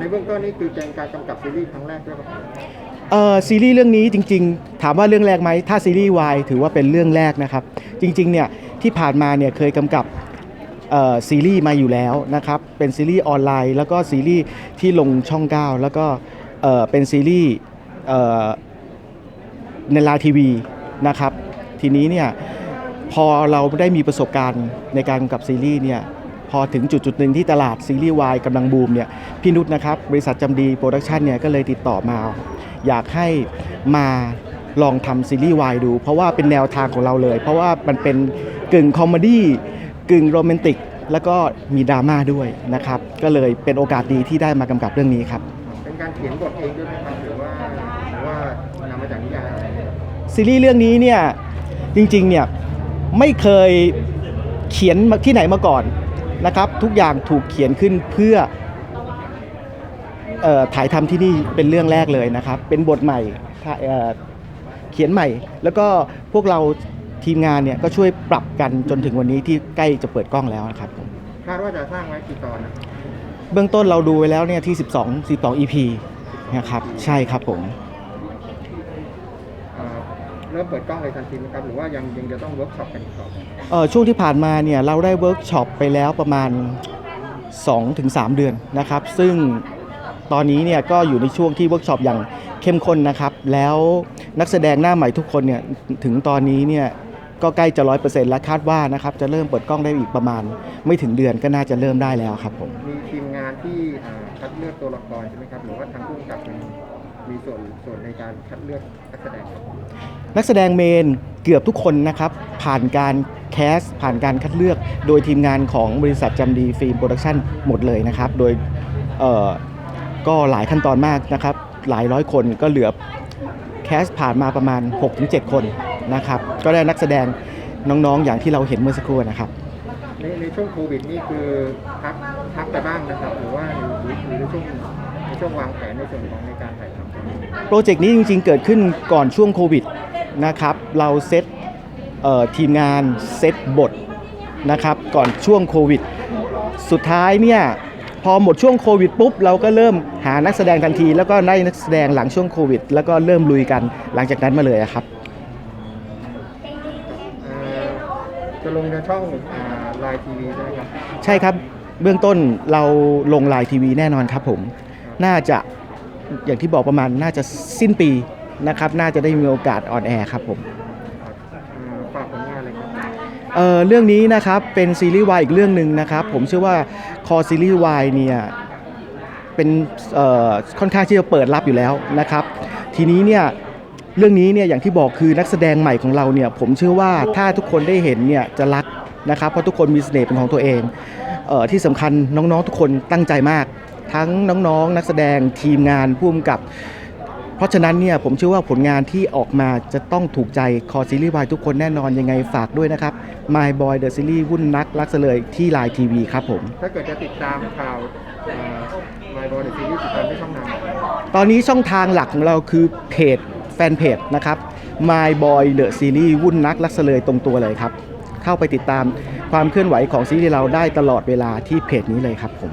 ในเบื้องต้นนี่คือเป็นการกำกับซีรีส์ครั้งแรกด้วยครับเอ่อซีรีส์เรื่องนี้จริง ๆ ถามว่าเรื่องแรกไหมถ้าซีรีส์วายถือว่าเป็นเรื่องแรกนะครับ จริงๆเนี่ยที่ผ่านมาเนี่ยเคยกำกับเอ่อซีรีส์มาอยู่แล้วนะครับเป็นซีรีส์ออนไลน์ แล้วก็ซีรีส์ที่ลงช่อง 9 แล้วก็เอ่อเป็นซีรีส์เอ่อในลาทีวีนะครับทีนี้เนี่ยพอเราได้มีประสบการณ์ในการกำกับซีรีส์เนี่ย พอถึงจุดจุดๆหนึ่งที่ตลาดซีรีส์วายกำลังบูมเนี่ยพี่นุชนะครับบริษัทจำดีโปรดักชันเนี่ยก็เลยติดต่อมา อยากให้มาลองทำซีรีส์วายดู เพราะว่าเป็นแนวทางของเราเลย เพราะว่ามันเป็นกึ่งคอมเมดี้กึ่งโรแมนติก แล้วก็มีดราม่าด้วยนะครับ ก็เลยเป็นโอกาสดีที่ได้มากำกับเรื่องนี้ครับเป็นการเขียนบทเองด้วยไหมครับหรือว่าหรือว่านำมาจากนิยายอะไรเนี่ยซีรีส์เรื่องนี้เนี่ยจริงๆเนี่ยไม่เคยเขียนมาที่ไหนมาก่อน นะครับ ทุกอย่างถูกเขียนขึ้นเพื่อเอ่อถ่ายทำที่นี่เป็นเรื่องแรกเลยนะครับ เป็นบทใหม่ถ่ายเอ่อเขียนใหม่ แล้วก็พวกเราทีมงานเนี่ยก็ช่วยปรับกันจนถึงวันนี้ที่ใกล้จะเปิดกล้องแล้วนะครับผมคาดว่าจะสร้างไว้กี่ตอนนะเบื้องต้นเราดูไว้แล้วเนี่ยที่ 12 12 EP นะครับ ใช่ครับผมเอ่อ เริ่มเปิดกล้องเลยทันทีไหมครับหรือว่ายังยังจะต้องเวิร์กช็อปกันอีกต่อไปเอ่อช่วงที่ผ่านมาเนี่ยเราได้เวิร์กช็อปไปแล้วประมาณ 2-3 เดือนนะครับ ซึ่งตอนนี้เนี่ยก็อยู่ในช่วงที่เวิร์กช็อปอย่างเข้มข้นนะครับ แล้วนักแสดงหน้าใหม่ทุกคนเนี่ยถึงตอนนี้เนี่ยก็ใกล้จะร้อยเปอร์เซ็นต์แล้วคาดว่านะครับจะเริ่มเปิดกล้องได้อีกประมาณ ไม่ถึงเดือนก็น่าจะเริ่มได้แล้วครับผม มีทีมงานที่เอ่อคัดเลือกตัวละครใช่ไหมครับหรือว่าทางผู้กำกับเป็น มีส่วนส่วนในการคัดเลือกนักแสดงครับนักแสดงเมนเกือบทุกคนนะครับ ผ่านการแคสผ่านการคัดเลือก โดยทีมงานของบริษัทจำดีฟิล์มโปรดักชั่นหมดเลยนะครับ โดยเอ่อก็หลายขั้นตอนมากนะครับ หลายร้อยคนก็เหลือแคสผ่านมาประมาณ 6-7 คนนะครับ ก็ได้นักแสดงน้องๆ อย่างที่เราเห็นเมื่อสักครู่นะครับ ในในช่วงโควิดนี่คือพักพักไปบ้างนะครับ หรือว่าหรือหรือหรือในช่วงในช่วงวางแผนในส่วนของในการถ่ายทำ โปรเจกต์นี้จริงๆ เกิดขึ้นก่อนช่วงโควิดนะครับ เราเซตเอ่อทีมงานเซตบทนะครับก่อนช่วงโควิด สุดท้ายเนี่ยพอหมดช่วงโควิดปุ๊บเราก็เริ่มหานักแสดงทันที แล้วก็ได้นักแสดงหลังช่วงโควิด แล้วก็เริ่มลุยกันหลังจากนั้นมาเลยอะครับเอ่อจะลงในช่องไลน์ทีวีใช่ไหมครับ ใช่ครับเบื้องต้นเราลงไลน์ทีวีแน่นอนครับผม น่าจะ อย่างที่บอกประมาณน่าจะสิ้นปีนะครับ น่าจะได้มีโอกาสออนแอร์ครับผมครับเอ่อฝากผลงานเลยครับเอ่อเรื่องนี้นะครับเป็นซีรีส์วายอีกเรื่องหนึ่งนะครับ ผมเชื่อว่าคอซีรีส์วายเนี่ยเป็นเอ่อค่อนข้างที่จะเปิดรับอยู่แล้วนะครับ ทีนี้เนี่ยเรื่องนี้เนี่ยอย่างที่บอกคือนักแสดงใหม่ของเราเนี่ยผมเชื่อว่าถ้าทุกคนได้เห็นเนี่ยจะรักนะครับเพราะทุกคนมีเสน่ห์เป็นของตัวเองเออที่สำคัญน้องๆทุกคนตั้งใจมาก ทั้งน้องๆนักแสดงทีมงานผู้กำกับ เพราะฉะนั้นเนี่ยผมเชื่อว่าผลงานที่ออกมาจะต้องถูกใจคอซีรีส์วายทุกคนแน่นอนยังไงฝากด้วยนะครับ My Boy The Series วุ่นนักรักเสลยที่ไลน์ทีวีครับผม ถ้าเกิดจะติดตามข่าวไลน์บอลซีรีส์ติดตามได้ช่องทางไหนตอนนี้ช่องทางหลักของเราคือเพจแฟนเพจนะครับ My Boy The Series วุ่นนักรักเสลยตรงตัวเลยครับ เข้าไปติดตามความเคลื่อนไหวของซีรีส์เราได้ตลอดเวลาที่เพจนี้เลยครับผม